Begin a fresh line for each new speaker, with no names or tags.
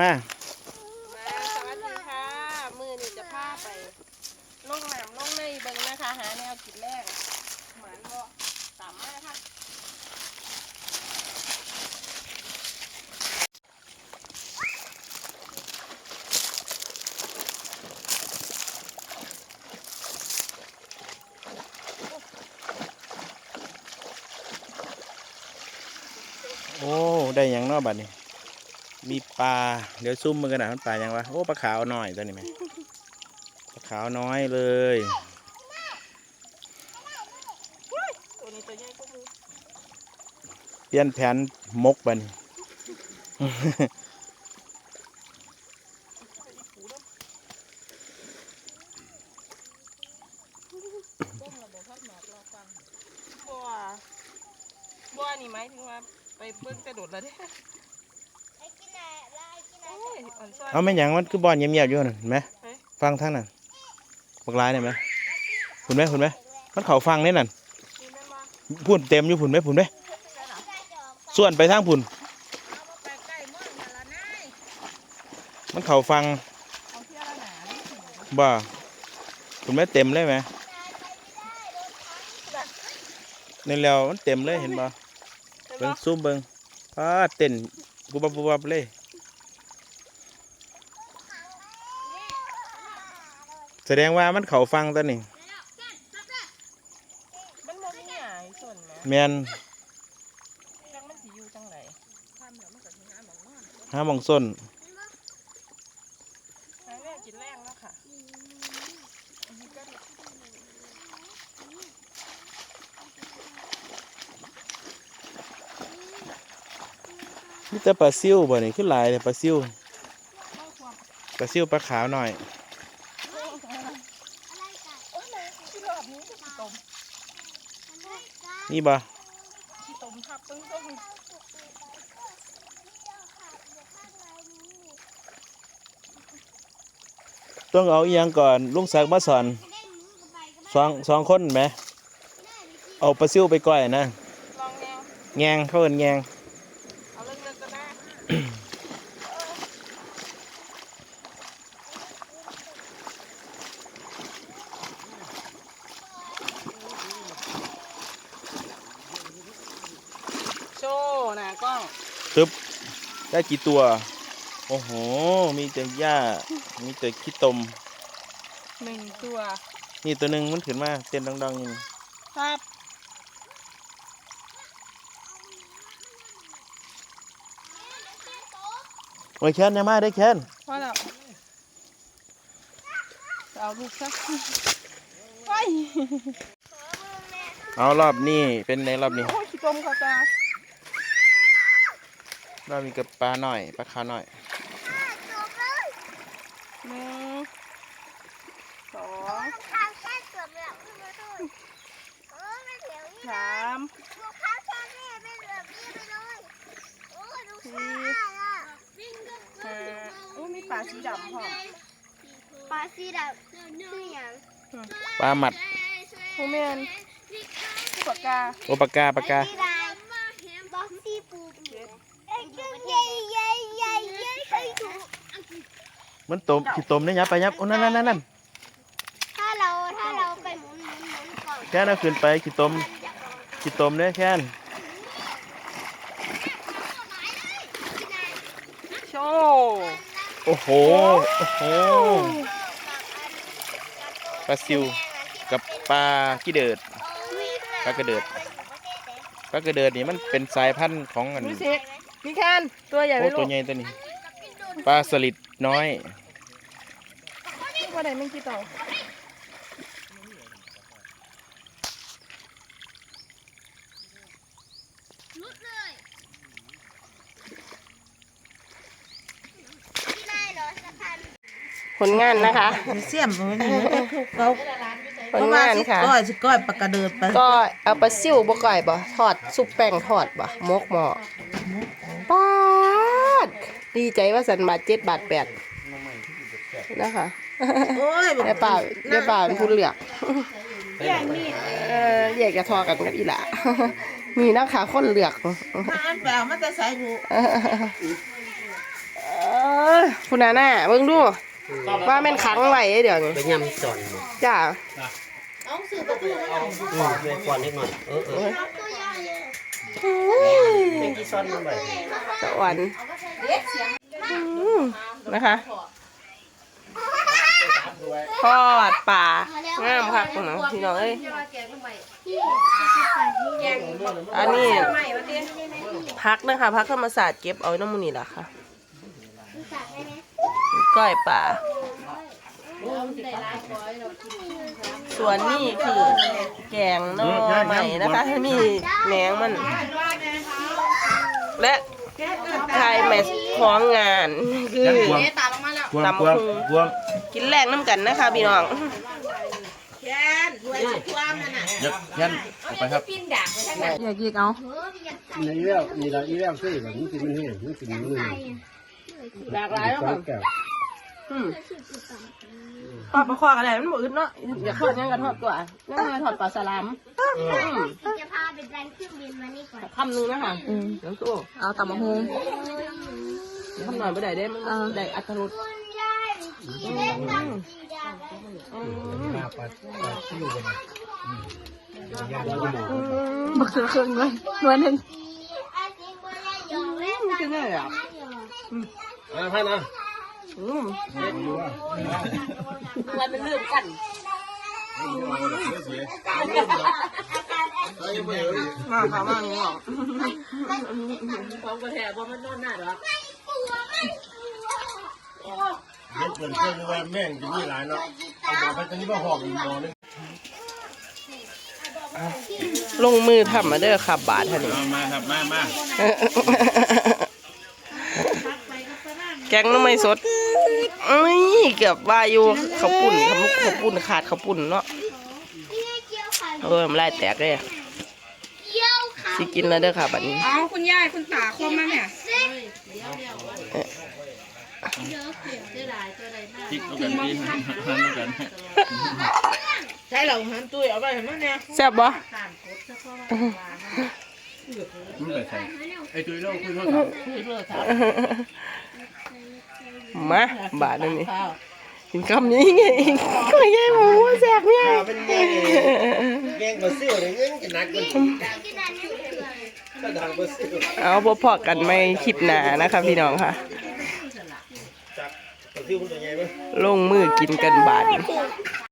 มา
มาสวัสดีค่ะ มือนี่จะพาไปลงน้ำลงในเบิ่งนะคะ หาแนวกินแรงหมานบ่สามารถค่ะ
โอ้ ได้ยังเนอบัดนี้ มีปลา เดี๋ยวซุ่มมือกันนะมันปลายังวะ โอ้ ปลาขาวน้อยตัวนี้ไหมปลาขาวน้อยเลย
ตัวนี้ตัวใหญ่ก็มือ
เปลี่ยนแผนมกบัน
ต้มระบบพักหมอกรอฟังบัวบัวนี่หมายถึงว่าไปเบิ่งกระโดดแล้วเด้โอ้ยอ่อนซ้อน
เอาไม่หยังมันคือบอลเงียบๆอยู่นั่นเห็นไหม
เฮ้ย
ฟังทั้งนั้นบักลายเนี่ยไหมผุนไหมผุนไหมมันเขาฟังนี่นั่น
นี่แม่นบ่
พูนเต็มอยู่ผุนไหมผุนไหม
ใช่หรอ
ส่วนไปทางผุน
เอามาไปใกล้ม่อนกันละนาย
มันเขาฟัง
เอาเที่ยวละหนานี่สิ
บ่ผุนไหมเต็มเลยไหมนี่แล้วมันเต็มเลยเห็นบ่
เห็น
เบิ่
บ่
งซูมเบิ่งพาเต้นบุบบับบุบบับเลย แสดงว่ามันเขาฟังตัวนี้
มันบ่มีหยังส่วนแหม
แมน
จังมันสิอยู่จังไดทำแล้วมันก็สิหาหมองนอน
หาหมองส้น
หาแนวกินแรงแล้วค่ะอันนี้ก็
มีแต่ปลาซิวบ่นี่ขึ้นหลายเลยปลาซิว
เข้าความ
ปลาซิวปลาขาวหน่อย
โอ้ยที่รอบนี้ก็สิต้ม
นี่บ่
สิต้มทับตึ้งต้ม
ต้องเอาอีหยังก่อนลุงศักดิ์มาสอนสองสองคนไหมเอาปลาซิวไปก้อยนะ
ลองแนว
แงงเขาเอินแงง
เอาเลิกๆก็ได้โชว์ห น้ากล้อง
ตึ๊บได้กี่ตัว โอ้โห มีแต่หญ้า มีแต่ขี้ตม
หนึ่งตัว
นี่ตัวหนึ่งมันขึ้นมา เต้นดังๆอยู่นี่
ครับ
โอ้ยแค้นเนี่ยมาได้แค้น
พอแล้วเอาลูกซะไป
เอารอบนี้เป็นในรอบนี้
โอ้ยขี้ตมเขาจ้า ร
อบนี้กับปลาหน่อยปลาขาวหน่อย
หนึ่งสอง
ทางแค่เกือบแล้วขึ้นมาด้วยโอ้ไม่เสียวนี่
สาม
ลูกค้าแค่นี้ไม่เหลือพี่ไปเลยโอ้ดูซ่าอะ
ห้าโอ้มีปลาสีดำพร้อม
ปลาสีดำชื่ออย่าง
ปลาหมัด
โมเมนผู้ปากกา
โอปากกาปากกา
สีดำบ็อกซี่ปูเอ้ยเย้เย้เย้เย้เย้ใครถูก
มันตมขี้ตมเนี่ยยับไปยับโอ้นั่นนั่นนั่นนั่น
ถ้าเราถ้าเราไปหมุนหมุนหมุนก่อน
แค้นเอาขึ้นไปขี้ตมขี้ตมเนี่ยแค้น
โชว์
โอ้โหโอ้โหปลาซิวกับปลาขี้เดิดปลากระเดิดปลากระเดิดนี่มันเป็นสายพันธุ์ของอัน
ดูสิมีแคนตัวใหญ่ไหม
โอ้
ลู
ตัว
ก
ใหญ่ตัวนี้ ปลาสลิดน้อย
ว่าไหนไม่กี่ตัว
ลุดเลยที่ได้เหรอสะพาน
ผลงานนะคะ
เสียมมันมีเขา
ผลงานค่ะ
ก้อยสิก้อยปากกระเดิดไป
ก็เอาปลาซิวบ่ก่อยบ่ทอดซุปแป้งทอดบ่มกหม้อปา ดดีใจว่าสันบาทเจ็ดบาทแปดนะคะ
โอ้ย
เดี๋ยวป่าเดี๋ยวป่าเป็นผู้เลือกเออแยกจะทอกันกับอีหล่ะมีนะคะคนเลือก
ถ้าอันไปเอามาแต่ใส่หู
เอออคุณนาหน้าเบิ่งดู ว่าแม่นขังไว้เดี๋ยวนี้
ไปยำจอนบ่
จ้า
อืมไปก่อนนิดหน่อยเออเออเป็นกี่ซ้อนมันไป
สวรรค์อืม นะคะทอดปลางามค่ะคุณน้องพี่น้องเอ้ยอันนี้พักนะคะพักธรรมศาสตร์เก็บเอาน้ำมูนี่ล่ะค่ะก้อยปลาส่วนนี่คือแกงนอใหม่นะคะนี่แหนงมัน และ ไทยแมสของงานคือตำบักหุ่ง
บวม
กินแรงน้ำกันนะคะพี่น้อง
ยักยันออกไปครับ
อยากกินเอา
ในเรื่องนี่ละอีเรื่องคือแบบนี้กินมันแห้งนี่กินมันเลย
หลากหลายแล้ว
ก้อ
ค่ะ
นแก้ว
ทอดปลาคอกันอะไรมันบ่อึดเนาะอยากทอดยังกันทอดกว่ายังไงทอดปลาสลาม
จะพาไปแรงเครื่องบินมานี่ก่อน
คำหนึงนะคะน้ำตู้
เอาตำมะฮง
คำหน่อยไม่ได้ได้มันได้อัตรส
คุณยายเล่นน้ำจีดา
ปลาปลาปลาที่อยู่บนนั้นยาดีหมอ
บักเสือเครื่องเลยหน่วยหนึ่ง
อาจิงบัวยายหยองเล่นน้ำ
กินได้อะ
อ่าพันนะ
อื มวันเป็นเรื่องกันมาค่ะมาอย่างนี้หรอความกระแทกว่ามันนอนหน้าหรอ
เล็กเหมือนเครื่องว่าแม่งจะมีหลายเนาะเอาหมอไปตอนนี้ว่าหอกหมอเลย
ลงมือทำมาเด้อครับบาทท่านนี้
มามาครับมามา
แกงน้ำไม่สด เอ้ยเกือบว่าอยู่ข้าวปุ่นข้าวมุกข้าวปุ่นขาดข้าวปุ่นเนาะ
นี่เกี่ยวขา
เออมันไล่แตกเลย
เกี่ยวขา
สิกินแล้วเด้อค่ะบัดนี้
เอาคุณยายคุณตาคมมาเนี่ย
พริกเอากันดีหันหันเอากัน
ใช่เหรอหันตุ้ยเอาไปเห็นไหมเนี่ย
แซ่บบ่
มันไปใส่ไอ้จุ้ยเราคุยโทรศัพท์
มาบาทนึงนี่กินคำนี้ไงก็ยังหมูแซ่บเนี่ย
เป็นแย่แย่งมาซื้อเลยยังจะนักกัน
กินอันนี้เถื่อน
ก็ดังมาซื้อ
เอาพพอกันไม่คลิปหนานะคะพี่น้องค่ะ
จักมาซื้อมันจะใหญ่ไหม
ลงมือกินกันบาท